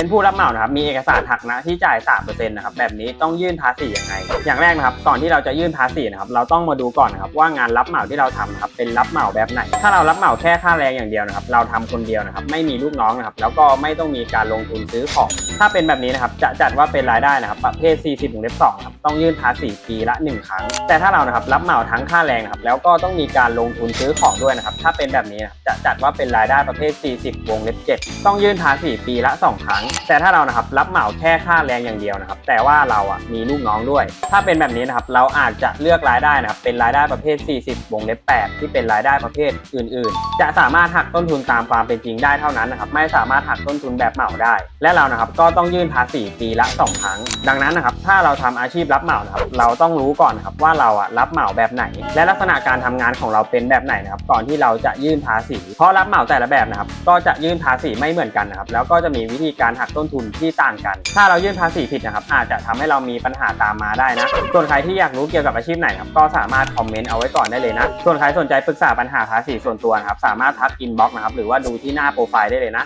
เป็นผู้รับเหมานะครับมีเอกสารหักนะที่จ่าย3%นะครับแบบนี้ต้องยื่นภาษียังไง อย่างแรกนะครับก่อนที่เราจะยื่นภาษีนะครับเราต้องมาดูก่อนนะครับว่างานรับเหมาที่เราทำนะครับเป็นรับเหมาแบบไหน ถ้าเรารับเหมาแค่ค่าแรงอย่างเดียวนะครับเราทำคนเดียวนะครับไม่มีลูกน้องนะครับแล้วก็ไม่ต้องมีการลงทุนซื้อของ ถ้าเป็นแบบนี้นะครับจะจัดว่าเป็นรายได้นะครับประเภท 40-2ครับต้องยื่นภาษีปีละ 1 ครั้ง แต่ถ้าเรานะครับรับเหมาทั้งค่าแรงนะครับแล้วก็ต้องมีการลงทุนซื้อของด้วยนะครับถ้าเป็นแบบนี้นจะจัดว่าเป็นรายได้ประเภท 40 วงเล็บ 7 ต้องยื่นภาษีปีละ 2 ครั้ง แต่ถ้าเรานะครับรับเหมาแค่ค่าแรงอย่างเดียวนะครับแต่ว่าเราอะมีลูกน้องด้วย ถ้าเป็นแบบนี้นะครับเราอาจจะเลือกรายได้นะครับเป็นรายได้ประเภท 40 วงเล็บ 8 ที่เป็นรายได้ประเภทอื่น ๆ จะสามารถหักต้นทุนตามความเป็นจริงได้เท่านั้นนะครับไม่สามารถหักต้นทุนแบบเหมาได้ และเรานะครับก็ต้องยื่นภาษีปีละ 2 ครั้ง ดังนั้นนะครับถ้าเราทำอาชีพรับเหมานะครับเราต้องรู้ก่อนนะครับว่าเราอะรับเหมาแบบไหน และลักษณะการทำงานของเราเป็นแบบไหนนะครับก่อนที่เราจะยื่นภาษี เพราะรับเหมาแต่ละแบบนะครับก็จะยื่นภาษีไม่เหมือนกันนะครับแล้วก็จะมีวิธีการหักต้นทุนที่ต่างกัน ถ้าเรายื่นภาษีผิดนะครับอาจจะทำให้เรามีปัญหาตามมาได้นะ ส่วนใครที่อยากรู้เกี่ยวกับอาชีพไหนครับก็สามารถคอมเมนต์เอาไว้ก่อนได้เลยนะ ส่วนใครสนใจปรึกษาปัญหาภาษีส่วนตัวนะครับสามารถทักอินบ็อกซ์นะครับหรือว่าดูที่หน้าโปรไฟล์ได้เลยนะ